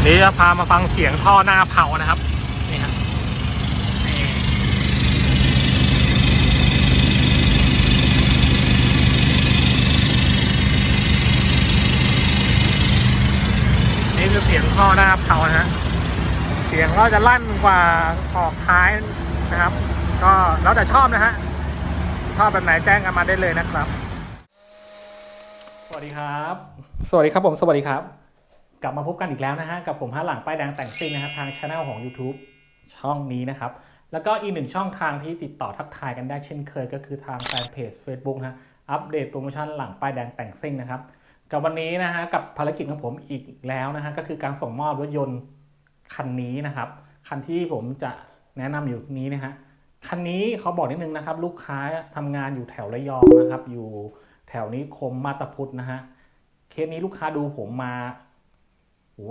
อันนี้จะพามาฟังเสียงท่อหน้าเผานะครับ นี่ฮะนี่คือเสียงท่อหน้าเผานะฮะ เสียงก็จะลั่นกว่าออกท้ายนะครับ ก็แล้วแต่ชอบนะฮะ ชอบแบบไหนแจ้งกันมาได้เลยนะครับ สวัสดีครับ สวัสดีครับผม สวัสดีครับ กลับมาพบกันอีกแล้วนะฮะ กับผมฮะหลังป้ายแดงแต่งซิ่งนะครับทางช anel ของ YouTube ช่องนี้นะครับ แล้วก็อีกหนึ่งช่องทางที่ติดต่อทักทายกันได้เช่นเคยก็คือทางแฟนเพจ Facebook นะฮะอัปเดตโปรโมชั่นหลังป้ายแดงแต่งซิ่งนะครับกับวันนี้นะฮะกับภารกิจของผมอีกแล้วนะฮะก็คือการส่งมอบรถยนต์คันนี้นะครับ คันที่ผมจะแนะนำอยู่นี้นะฮะคันนี้เขาบอกนิดนึงนะครับ ลูกค้าทำงานอยู่แถวระยองนะครับ อยู่แถวนี้คมมาตาพุทธนะฮะเคสนี้ลูกค้าดูผมมา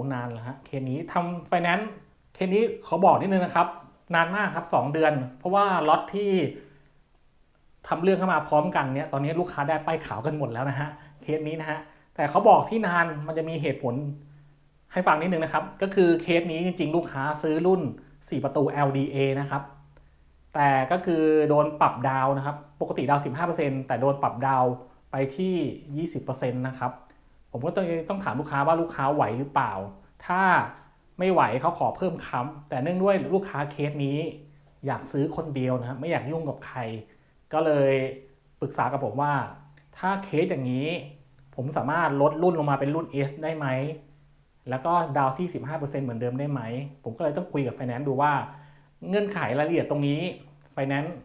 หนานแล้วฮะเคสนี้ทำไฟแนนซ์เคสนี้เขาบอกนิดนึงนะครับ นานมากครับสองเดือน เพราะว่าล็อตที่ทำเรื่องเข้ามาพร้อมกันเนี่ยตอนนี้ลูกค้าได้ป้ายขาวกันหมดแล้วนะฮะเคสนี้นะฮะแต่เขาบอกที่นานมันจะมีเหตุผลให้ฟังนิดนึงนะครับ ก็คือเคสนี้จริง ๆ ลูกค้าซื้อรุ่น 4 ประตู LDA นะครับ แต่ก็คือโดนปรับดาวนะครับ ปกติดาวน์15%แต่โดนปรับดาวไปที่ 20%นะครับ ผมก็ต้องต้องถามลูกค้าว่าลูกค้าไหวหรือเปล่า ถ้าไม่ไหวเขาขอเพิ่มค้ำแต่เนื่องด้วยลูกค้าเคสนี้ อยากซื้อคนเดียวนะครับไม่อยากยุ่งกับใคร ก็เลยปรึกษากับผมว่า ถ้าเคสอย่างนี้ ผมสามารถลดรุ่นลงมาเป็นรุ่น S ได้ไหมแล้วก็ดาวน์ที่ 15%เหมือนเดิมได้ไหม ผมก็เลยต้องคุยกับไฟแนนซ์ดูว่า เงื่อนไขรายละเอียดตรงนี้ไฟแนนซ์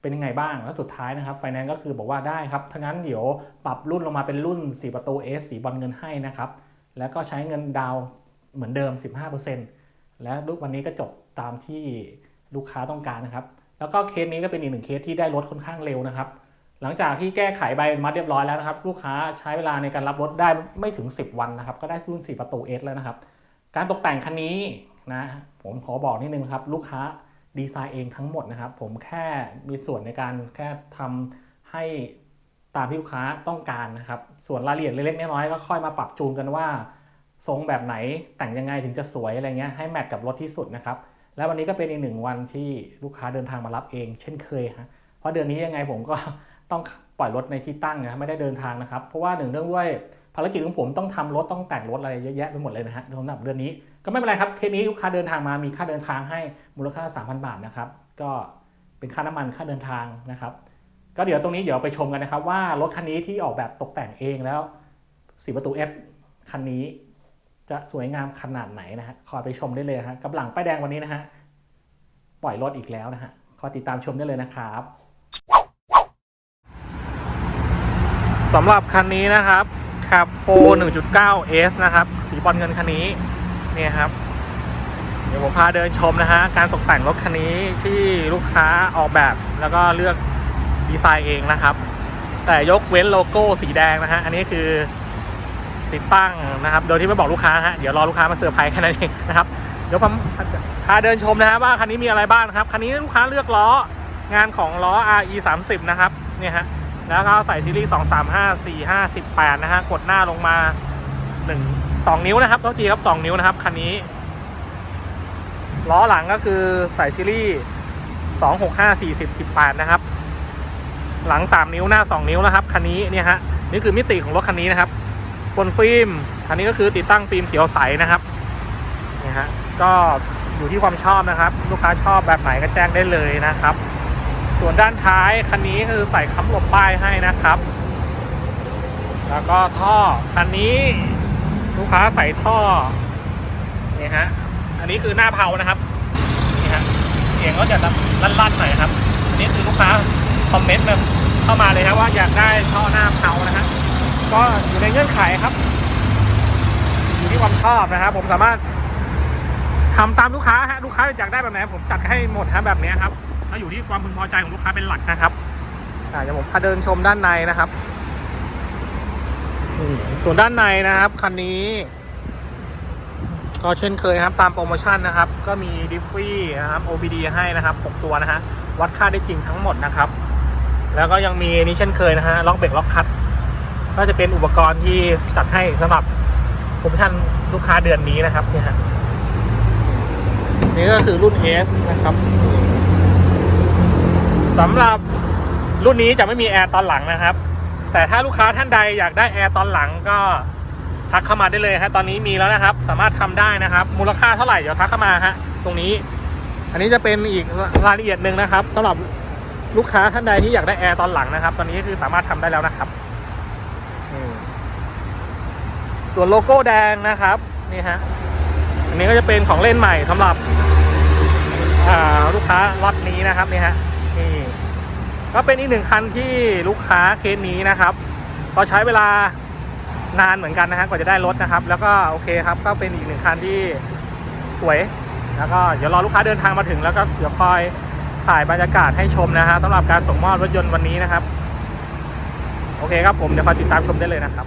เป็นยังไงบ้าง แล้วสุดท้ายนะครับไฟแนนซ์ก็คือบอกว่าได้ครับทั้างนั้นเดี๋ยวปรับรุ่นลงมาเป็นรุ่น 4 ประตู S สีบอลเงินให้นะครับ แล้วก็ใช้เงินดาวเหมือนเดิม 15%และลูกวันนี้ก็จบตามที่ลูกค้าต้องการนะครับ แล้วก็เคสนี้ก็เป็นอีกหนึ่งเคสที่ได้รถค่อนข้างเร็วนะครับ หลังจากที่แก้ไขใบอนุมัดเรียบร้อยแล้วนะครับ ลูกค้าใช้เวลาในการรับรถได้ไม่ถึง 10 วันนะครับ ก็ได้รุ่น 4 ประตู S แล้วนะครับ การตกแต่งคันนี้นะผมขอบอกนิดนึงครับ ลูกค้า ดีไซน์เองทั้งหมดนะครับ ผมแค่มีส่วนในการแค่ทำให้ตามที่ลูกค้าต้องการนะครับ ส่วนรายละเอียดเล็กๆน้อยๆก็ค่อยมาปรับจูนกันว่า ทรงแบบไหนแต่งยังไงถึงจะสวยอะไรเงี้ยให้แมทกับรถที่สุดนะครับ และวันนี้ก็เป็นอีกหนึ่งวันที่ลูกค้าเดินทางมารับเอง เช่นเคยฮะเพราะเดือนนี้ยังไงผมก็ต้องปล่อยรถในที่ตั้งนะไม่ได้เดินทางนะครับ เพราะว่าหนึ่งเรื่องด้วย ภารกิจของผมต้องทำรถต้องแต่งรถอะไรเยอะแยะไปหมดเลยนะฮะสำหรับเดือนนี้ก็ไม่เป็นไรครับเคสนี้ลูกค้าเดินทางมามีค่าเดินทางให้มูลค่า 3,000 บาทนะครับก็เป็นค่าน้ำมันค่าเดินทางนะครับ ก็เดี๋ยวตรงนี้เดี๋ยวไปชมกันนะครับ ว่ารถคันนี้ที่ออกแบบตกแต่งเองแล้วสีประตู F คันนี้ จะสวยงามขนาดไหนนะฮะคอยไปชมได้เลยนะฮะกับหลังป้ายแดงวันนี้นะฮะปล่อยรถอีกแล้วนะฮะคอยติดตามชมได้เลยนะครับสำหรับคันนี้นะครับ Cap 4 1.9 S นะครับ สีบอลเงินคันนี้เนี่ยครับ เดี๋ยวผมพาเดินชมนะฮะ การตกแต่งรถคันนี้ที่ลูกค้าออกแบบแล้วก็เลือกดีไซน์เองนะครับ แต่ยกเว้นโลโก้สีแดงนะฮะ อันนี้คือติดตั้งนะครับ โดยที่ไม่บอกลูกค้าฮะ เดี๋ยวรอลูกค้ามาเซอร์ไพรส์แค่นั้นเองนะครับ เดี๋ยวผมพาเดินชมนะฮะว่าคันนี้มีอะไรบ้างครับ คันนี้ลูกค้าเลือกล้องานของล้อ RE 30นะครับ เนี่ยฮะ แล้วก็ใส่ซีรีส์2 3 5 4 5 18 นะฮะ กดหน้าลงมา 1 2 นิ้วนะครับโทษทีครับ 2 นิ้วนะครับ คันนี้ ล้อหลังก็คือใส่ซีรีส์2 6 5 40 18 นะครับ หลัง 3 นิ้วหน้า 2 นิ้วนะครับ คันนี้เนี่ยฮะ นี่คือมิติของรถคันนี้นะครับบนฟิล์ม คันนี้ก็คือติดตั้งฟิล์มเขียวใสนะครับนี่ฮะ ก็อยู่ที่ความชอบนะครับ ลูกค้าชอบแบบไหนก็แจ้งได้เลยนะครับ ส่วนด้านท้ายคันนี้คือใส่ค้ำหลบป้ายให้นะครับ แล้วก็ท่อคันนี้ลูกค้าใส่ท่อนี่ฮะอันนี้คือหน้าเผานะครับนี่ฮะเสียงก็จะลั่นๆหน่อยครับอันนี้คือลูกค้าคอมเมนต์มาเข้ามาเลยครับว่าอยากได้ท่อหน้าเผานะฮะก็อยู่ในเงื่อนไขครับ อยู่ที่ความชอบนะครับผมสามารถทำตามลูกค้าฮะลูกค้าอยากได้แบบไหนผมจัดให้หมดฮะแบบนี้ครับ ก็อยู่ที่ความพึงพอใจของลูกค้าเป็นหลักนะครับอ่าเดี๋ยวผมพาเดินชมด้านในนะครับส่วนด้านในนะครับคันนี้ก็เช่นเคยนะครับตามโปรโมชั่นนะครับ ก็มีดิฟฟี่นะครับ OBD ให้นะครับ 6 ตัวนะฮะวัดค่าได้จริงทั้งหมดนะครับ แล้วก็ยังมีนี่เช่นเคยนะฮะล็อกเบรกล็อกคัทก็จะเป็นอุปกรณ์ที่จัดให้สำหรับโปรโมชั่นลูกค้าเดือนนี้นะครับเนี่ยฮะนี่ก็คือรุ่น S นะครับ สำหรับรุ่นนี้จะไม่มีแอร์ตอนหลังนะครับ แต่ถ้าลูกค้าท่านใดอยากได้แอร์ตอนหลังก็ทักเข้ามาได้เลยฮะตอนนี้มีแล้วนะครับ สามารถทำได้นะครับ มูลค่าเท่าไหร่เดี๋ยวทักเข้ามาฮะตรงนี้ อันนี้จะเป็นอีกรายละเอียดหนึ่งนะครับสำหรับลูกค้าท่านใดที่อยากได้แอร์ตอนหลังนะครับ ตอนนี้คือสามารถทำได้แล้วนะครับส่วนโลโก้แดงนะครับนี่ฮะอันนี้ก็จะเป็นของเล่นใหม่สำหรับลูกค้าล็อตนี้นะครับนี่ฮะนี่ ก็เป็นอีกหนึ่งคันที่ลูกค้าเคสนี้นะครับเราใช้เวลานานเหมือนกันนะฮะกว่าจะได้รถนะครับ แล้วก็โอเคครับก็เป็นอีกหนึ่งคันที่สวย แล้วก็เดี๋ยวรอลูกค้าเดินทางมาถึง แล้วก็เดี๋ยวคอยถ่ายบรรยากาศให้ชมนะฮะสำหรับการส่งมอบรถยนต์วันนี้นะครับ โอเคครับผมเดี๋ยวคอยติดตามชมได้เลยนะครับ